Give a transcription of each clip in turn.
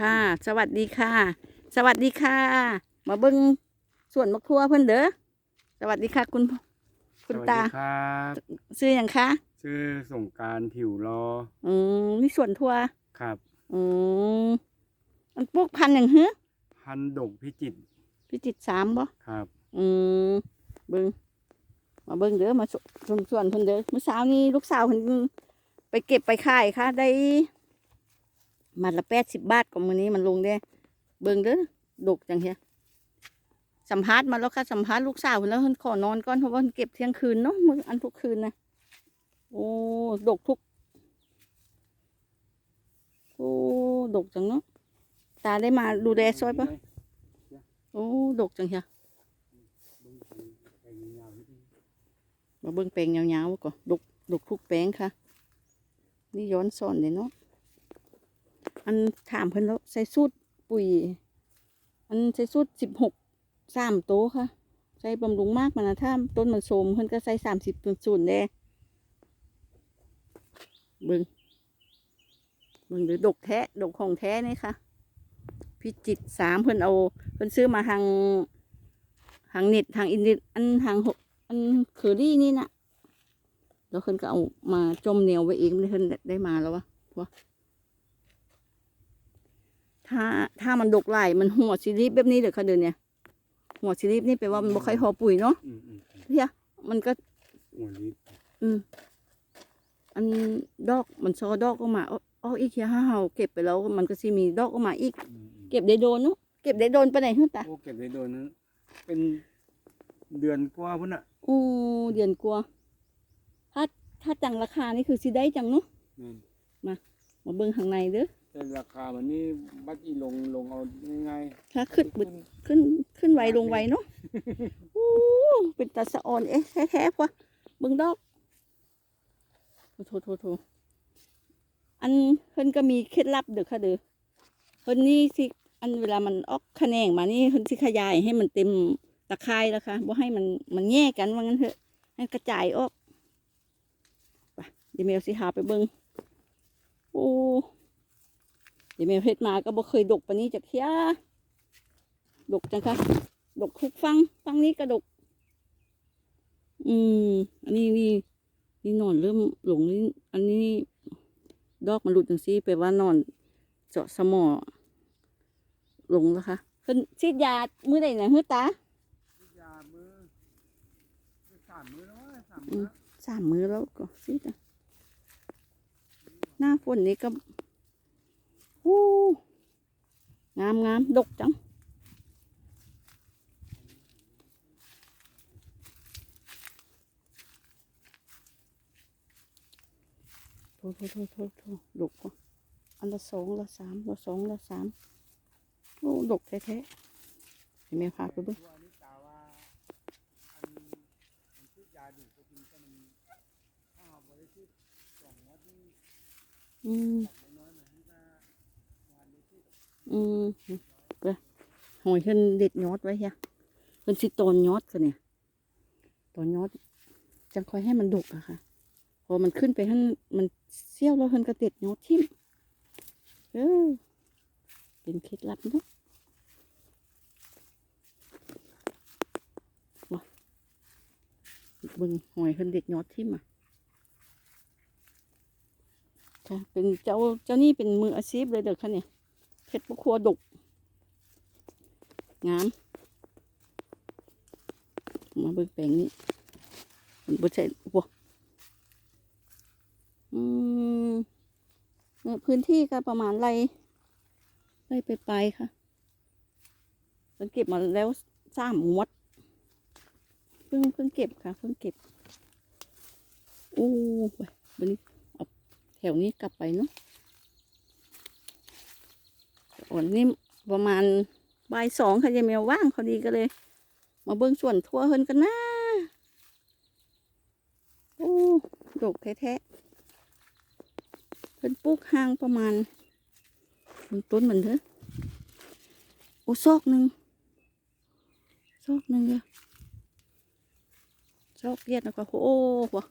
ค่ะ สวัสดีค่ะ สวัสดีค่ะ มาเบิ้งส่วนมะครัวเพิ่นเด้อสวัสดีค่ะ คุณคุณสวัสตาดีครับซื้ออย่างคะชื่อสงกรารผิวรออืมนี่ส่วนทั่วครับอืมมันปลูกพันธุ์อย่างเฮ้อพันธุ์ดกพิจิตรพิจิตรสามบ่ครับ อืมเบิ้งมาเบิ้งเด้อมาสส่วนส่วนเพิ่นเด้อเมื่อเช้านี้ลูกสาวเพิ่นไปเก็บไปขายค่ะ ได้ มัดละแปดสิบบาทของมื้อนี้มันลงได้ เบิ่งเด้อดกจังเฮียสัมภาษณ์มาแล้วค่ะสัมภาษณ์ลูกสาวแล้วเพิ่นขอนอนก่อนเพราะว่าเก็บเที่ยงคืนเนาะมื้ออันทุกคืนนะโอ้ดกทุกโอ้ดกจังเนาะตาได้มาดูแลซอยปะโอ้ดกจังเฮียมาเบิ่งแปลงยาวๆก่อนดกดกทุกแปลงค่ะ นี่ย้อนสอนเลยเนาะ อันถามเพิ่นแล้วใส่สูตรปุ๋ย อันใส่สูตรสิบหกสามโตค่ะ ใส่บำรุงมากมันนะถ้าต้นมันโสมเพิ่นก็ใส่สามสิบศูนย์แน่เบิ่งเบิ่งหรือดกแท้ดกของแท้นี่ค่ะ พิจิตสามเพิ่นเอาเพิ่นซื้อมาทางทางเน็ตทางอินเน็ตอันทางหกอันเคอรี่นี่นะแล้วเพิ่นก็เอามาจมแนวไว้เองเพิ่นได้มาแล้ววะวะ ถ้าถ้ามันดกหลายมันหัวซีรีบแบบนี้เดี๋ยวค่ะเดี๋ยวเนี้หัวซีรีบนี่แปลว่ามันบ่ค่อยพอปุ๋ยเนาะอืมอืมอืมเฮียมันก็หัวลิตอืมอันดอกมันซอดอกออกมาเอาเอาอีกเฮียห้าเฮาเก็บไปแล้ว มันก็สิมีดอกออกมาอีกอืมอืมเก็บได้โดนเนาะเก็บได้โดนไปไหนฮึตาโอ้เก็บได้โดนนะเป็นเดือนกว่าพุ่นอะโอ้เดือนกลัวาถ้าถ้าจังราคานี่คือสิได้จังเนาะแม่นมาเบิ่งข้างในเด้อ แต่ราคามันนี่บัดอีลงลงเอาง่ายถ้าๆขึ้นบึดขึ้นขึ้นไวลงไวเนาะโอ้เป็นตาสะออนเอ๊ะแท้ๆว่ะเบิ่งดอกโถโถโถอันเพิ่นก็มีเคล็ดลับเด้อค่ะเด้อเพิ่นนี่สิอันเวลามันออกขะแหนงมานี่เพิ่นสิขยายให้มันเต็มตะไคร้แล้วค่ะบ่ให้มันมันแยกกันว่างั้นเถอะ ให้กระจายออกไปเดี๋ยวแมวสิหาไปเบิ่งโอ้ เดี๋ยวแมวเฮ็ดมาก็บ่เคยดกปานนี้จักเที่ยดกจังค่ะดกทุกฟังฟังนี้ก็ดก อืม อันนี้นี่นี่นอนเริ่มหลงนี่อันนี้ ดอกมันหลุดจังซี่แปลว่านอน เจาะสมอหลงแล้วค่ะเพิ่นฉีดยามื้อใดน่ะฮือตายามือสามมือแล้วสามอืมืมอสามมือแล้วก็สิจ้ะหน้าฝนนี้ก็โอ้ งามงามดกจังโถโถโถโถโถดกอันละสองละสามละสองละสามโอ้ดกแท้ๆเห็นไหมพาไปเบิ่งตัวนี้กาว่าอันมั อืมไปหอยขึ้นเด็ดยอดไว้เฮียเป็นสิตอนยอดกันเนี่ยตอนยอดจังคอยให้มันดกอะค่ะ พอมันขึ้นไปท่านมันเซี่ยวแล้วท่นก็เด็ดยอดทิ่มเออเป็นเคล็ดลับเนาะว้าเบิ่งหอยขึ้นเด็ดยอดทิ่มอะค่ะเป็นเจ้าเจ้านี่เป็นมืออาชีพเลยเด้อค่ะเนี่ย เพชรบุครัวดกงามมาเบิ่งแปลงนี้มันบ่ใช่วัวอืมเนี่ยพื้นที่ก็ประมาณไรไรไปไปลายๆค่ะเพิ่งเก็บมาแล้วสามมวดเพิ่งเพิ่งเก็บค่ะ เพิ่งเก็บโอ้ไปวันนี้เอาแถวนี้กลับไปเนาะ วันนี้ประมาณบ่ายสองค่ะยายแมวว่างพอดีก็เลย มาเบิ้งส่วนทั่วเฮินกันนะโอ้ดกแท้ๆเป็นปลูกห่างประมาณบนต้นเหมือนเถอะโอ้ซอกหนึ่งซอกหนึ่งเลยซอกเยียดแล้วก็โอ้หัว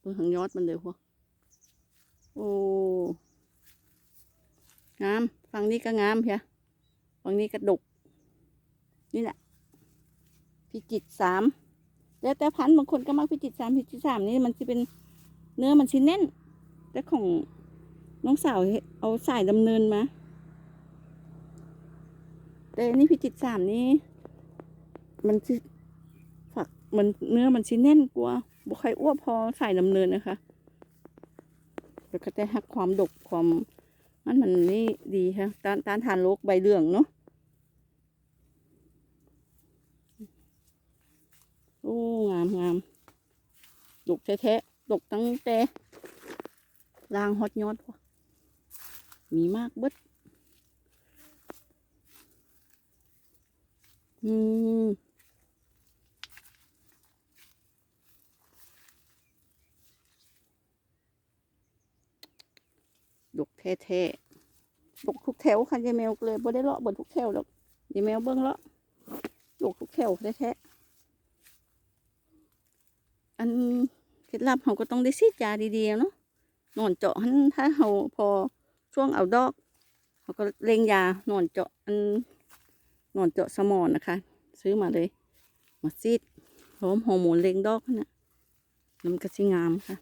เบิ่งหางยอดมันเลยหัวโอ้ งาม ฝั่งนี้ก็งามเพียฝั่งนี้ก็ดก นี่แหละ พิจิตสาม แล้วแต่พันธุ์บางคนก็มักพิจิตสามพิจิตสามนี่มันจะเป็นเนื้อมันชิ้นแน่น แต่ของน้องสาวเอาสายดำเนินมาแต่อันนี่พิจิตสามนี่มันสิฝักมันเนื้อมันชิ้นแน่นกว่าบุใครอ้วพอสายดำเนินนะคะแล้วก็จะหักความดกความ มันมันนี่ดีค่ะต้านต้านทานโรคใบเหลืองเนาะโอ้งามงามดกแท้ๆดกตั้งแต่ลางฮอตยอดพวกมีมากเบิดอืมดก แท้ๆดกทุกแถวค่ะยายแมวเลยบ่ได้เลาะเบิดทุกแถวหรอกยายแมวเบิ้งเลาะดกทุกแถวแท้ๆอันเคล็ดลับเขาก็ต้องได้ซีดยาดีๆเนาะนอนเจาะันถ้าเขาพอช่วงเอาดอกเขาก็เล็งยานอนเจาะอันนอนเจาะสมอนนะคะ ซื้อมาเลยมาซีดพร้อมฮอร์โมนเล็งดอกนั่นนะแล้วมันก็สิงามค่ะ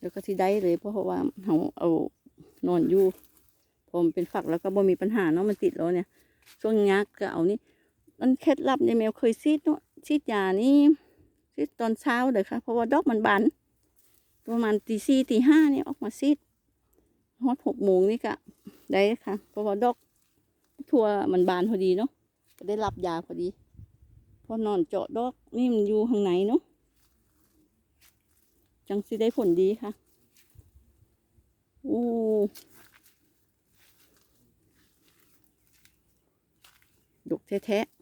แล้วก็สิได้เลยเพราะว่าเขาเอานอนอยู่พอมันเป็นฝักแล้วก็บ่มีปัญหาเนาะมันติดแล้วเนี่ย ช่วงยักก็เอานี่มันเคล็ดลับในแมวเคยซีดเนาะซีดยานี่ซีดตอนเช้าเลยค่ะ เพราะว่าดอกมันบานประมาณตีสี่ตีห้านี่ออกมาซีดฮอดหกโมงนี่ก็ได้ค่ะ เพราะว่าดอกทั่วมันบานพอดีเนาะก็ได้รับยาพอดีพอนอนเจาะดอกนี่มันอยู่ข้างในเนาะ จังสิได้ผลดีค่ะโอ้ดกแท้ๆ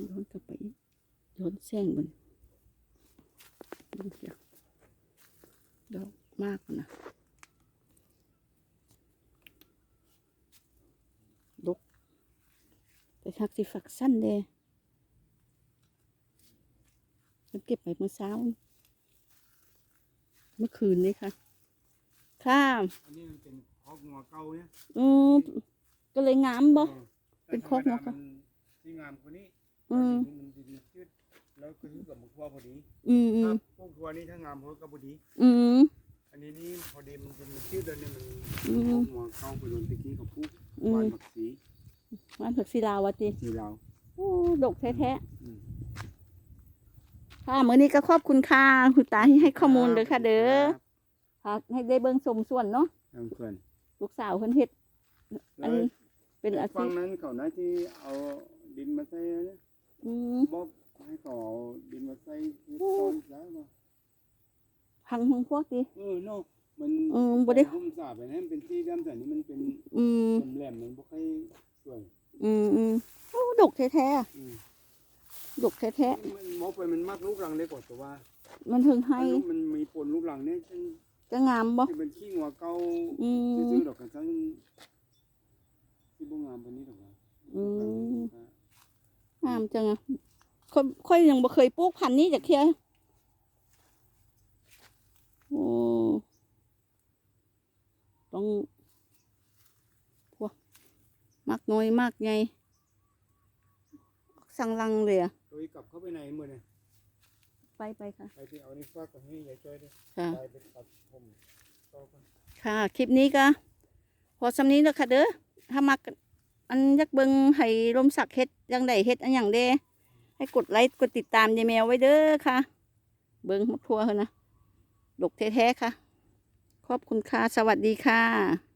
ย้อนกลับไปย้อนแสงบนดูเสียดอกมากนะดกแต่ ทักสิฝักสั้นเด้มันเก็บไปเมื่อเช้านี่เมื่อคืนนี่ค่ะค่ะอันนี้มันเป็นคอกงัวเก่าเนี่ยอืมก็เลยงามบ่เออเป็นคอกงัวเก่าแต่ธรรมดมันที่งามกว่านี้อืมอันนี้มันดีๆชืดแล้วก็คือกับหมุกทั่วพอดีอืมอืถ้ามพวกทัวนี้ถ้างามเขาก็พอดี อืมอันนี้นี่พอดีมันเป็นชื่อเดินเนี่ยมันอืมคอกงัวเก่าไปโดนตะกี้กับผู้อืมวานหมักสี วันผักศิลาวะติสีเราวโอ้ดกแท้อืมๆค่ะมื้อนี้ก็ขอบคุณค่ะคุณตาที่ให้ข้อมูลเด้อค่ะ เด้อครับค่ะให้ได้เบิ่งสมส่วนเนาะทำส่วนลูกสาวเพิ่นเฮ็ดอัแล้นวเป็นอาฟัชีงพนั้นเขาน่าที่เอาดินมาใส่นะอืมบอกให้เขาเอาดินมาใส่ที่ต้นแล้วเนาะพังหงพวกติเออเนาะมันอืมบ่ได้ผมสาบไปนะมันเป็นที่ดำแต่นี่มันเป็นอืมแหลมๆมันบ่ค่อยสวย อืมอืมโอ้ดกแท้ๆอะอืมดกแท้มันมองไปมันมากลูกรังเล็กกว่าแต่ว่าๆมันถึงให้ลูกมันมีปนลูกรังเนี่ยซึ่งจะงามบ่ที่เป็นขี้งัวเก่าอืมซื้อๆดอกกันทั้งที่บ่งามปานนี้ดอกว่าอืมงามจังอะค่อยค่อยยังบ่เคยปลูกพันธุ์นี้จักเที่ยโอ้ต้องพวก มากน้อยมากใหญ่สั่งลังเลยอะตัวกลับเข้าไปในมื้อนี่ไปไปค่ะ ไปที่เอานี่ฝากกับให้ยายจ้อยด้วยค่ะ ไปเป็นตัดผมต่อกันค่ะ คลิปนี้ก็พอสำนี้แล้วค่ะเด้อถ้ามักอันยักเบิงให้ลมสักเฮ็ดอยังใดเฮ็ดอันอย่างเด้ให้กดไลค์กดติดตามยายแมวไว้เด้อค่ะ เบิงมักทัวเฮานะดกแท้ๆค่ะ ขอบคุณค่ะ สวัสดีค่ะ